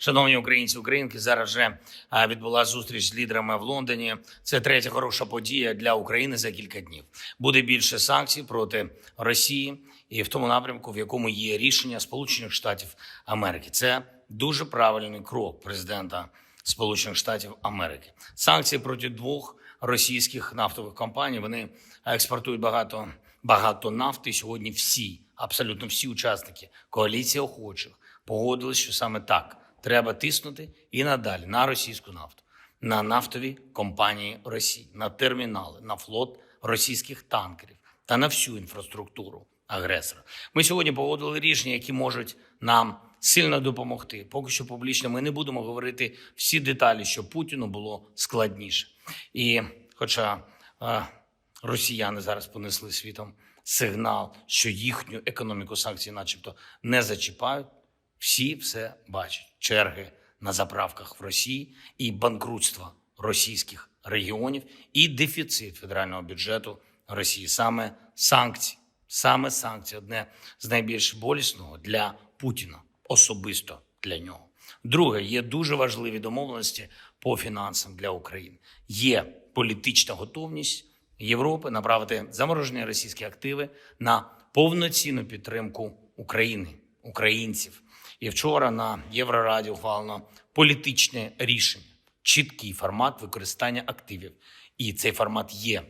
Шановні українці, українки, зараз вже а, відбулася зустріч з лідерами в Лондоні. Це третя хороша подія для України за кілька днів. Буде більше санкцій проти Росії і в тому напрямку, в якому є рішення Сполучених Штатів Америки. Це дуже правильний крок президента Сполучених Штатів Америки. Санкції проти двох російських нафтових компаній. Вони експортують багато багато нафти. Сьогодні всі, абсолютно всі учасники коаліції охочих погодились, що саме так треба тиснути і надалі на російську нафту, на нафтові компанії Росії, на термінали, на флот російських танкерів та на всю інфраструктуру агресора. Ми сьогодні погодили рішення, які можуть нам сильно допомогти. Поки що публічно ми не будемо говорити всі деталі, щоб Путіну було складніше. І хоча е, росіяни зараз понесли світом сигнал, що їхню економіку санкцій, начебто, не зачіпають, всі все бачать: черги на заправках в Росії і банкрутство російських регіонів, і дефіцит федерального бюджету Росії. Саме санкції, саме санкції одне з найбільш болісного для Путіна, особисто для нього. Друге, є дуже важливі домовленості по фінансам для України. Є політична готовність Європи направити заморожені російські активи на повноцінну підтримку України, українців. І вчора на Єврораді ухвалено політичне рішення, чіткий формат використання активів. І цей формат є.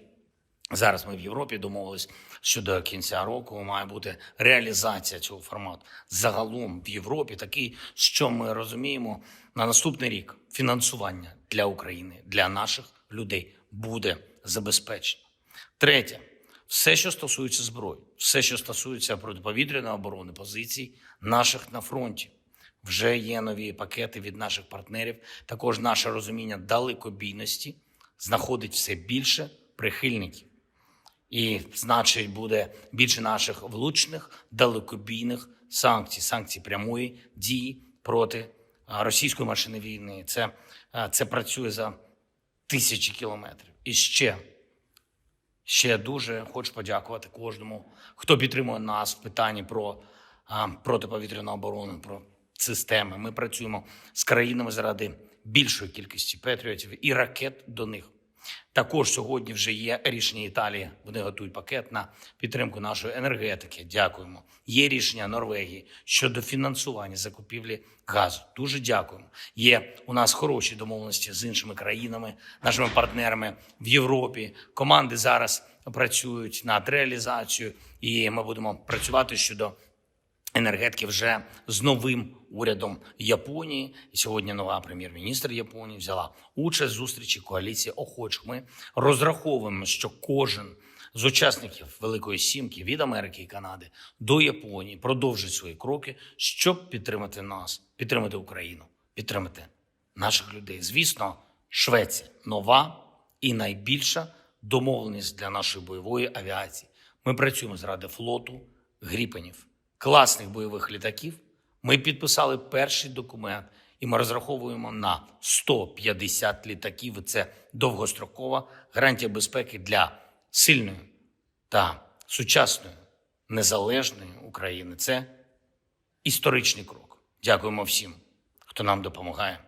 Зараз ми в Європі домовились, що до кінця року має бути реалізація цього формату. Загалом в Європі такий, що ми розуміємо, на наступний рік фінансування для України, для наших людей буде забезпечено. Третє, все, що стосується зброї, все, що стосується протиповітряної оборони, позицій наших на фронті. Вже є нові пакети від наших партнерів. Також наше розуміння далекобійності знаходить все більше прихильників. І, значить, буде більше наших влучних далекобійних санкцій, санкцій прямої дії проти російської машини війни. Це, це працює за тисячі кілометрів. І ще, ще дуже хочу подякувати кожному, хто підтримує нас в питанні про протиповітряну оборону, про системи. Ми працюємо з країнами заради більшої кількості патріотів і ракет до них. Також сьогодні вже є рішення Італії. Вони готують пакет на підтримку нашої енергетики. Дякуємо. Є рішення Норвегії щодо фінансування закупівлі газу. Дуже дякуємо. Є у нас хороші домовленості з іншими країнами, нашими партнерами в Європі. Команди зараз працюють над реалізацією, і ми будемо працювати щодо енергетики вже з новим урядом Японії. І сьогодні нова прем'єр-міністр Японії взяла участь в зустрічі коаліції охочих. Ми розраховуємо, що кожен з учасників Великої Сімки від Америки і Канади до Японії продовжить свої кроки, щоб підтримати нас, підтримати Україну, підтримати наших людей. Звісно, Швеція нова і найбільша домовленість для нашої бойової авіації. Ми працюємо заради флоту гріпенів класних бойових літаків. Ми підписали перший документ, і ми розраховуємо на 150 літаків. Це довгострокова гарантія безпеки для сильної та сучасної незалежної України. Це історичний крок. Дякуємо всім, хто нам допомагає.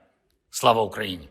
Слава Україні!